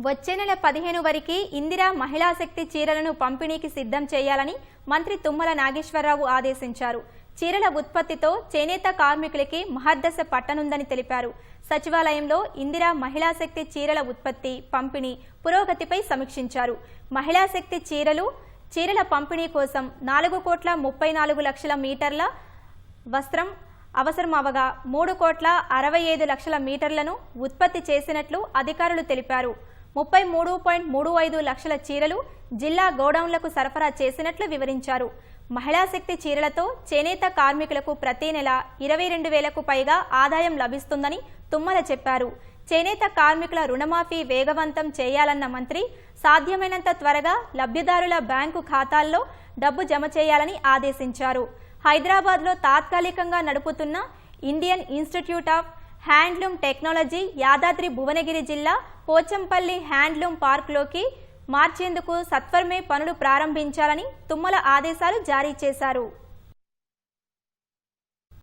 వచ్చే నెల పదిహేను వరకు ఇందిరా మహిళా శక్తి చీరలను పంపిణీకి సిద్ధం చేయాలని మంత్రి తుమ్మల నాగేశ్వరరావు ఆదేశించారు. చీరల ఉత్పత్తితో చేనేత కార్మికులకి మహర్దశ పట్టనుందని తెలిపారు. సచివాలయంలో ఇందిరా మహిళా శక్తి చీరల ఉత్పత్తి పంపిణీ పురోగతిపై సమీక్షించారు. మహిళా శక్తి చీరలు చీరల పంపిణీ కోసం నాలుగు కోట్ల ముప్పై నాలుగు లక్షల మీటర్ల వస్త్రం అవసరమవగా మూడు కోట్ల అరవై ఐదు లక్షల మీటర్లను ఉత్పత్తి చేసినట్లు అధికారులు తెలిపారు. ముప్పై మూడు పాయింట్ మూడు ఐదు లక్షల చీరలు జిల్లా గోడౌన్లకు సరఫరా చేసినట్లు వివరించారు. మహిళా శక్తి చీరలతో చేనేత కార్మికులకు ప్రతి నెల ఇరవై రెండు వేలకు పైగా ఆదాయం లభిస్తుందని తుమ్మల చెప్పారు. చేనేత కార్మికుల రుణమాఫీ వేగవంతం చేయాలన్న మంత్రి సాధ్యమైనంత త్వరగా లబ్ధిదారుల బ్యాంకు ఖాతాల్లో డబ్బు జమ చేయాలని ఆదేశించారు. హైదరాబాద్లో తాత్కాలికంగా నడుపుతున్న Indian Institute of Handloom Technology Yadadri Bhuvanagiri జిల్లా పోచంపల్లి హ్యాండ్లూమ్ పార్క్లోకి మార్చేందుకు సత్వరమే పనులు ప్రారంభించాలని తుమ్మల ఆదేశాలు జారీ చేశారు.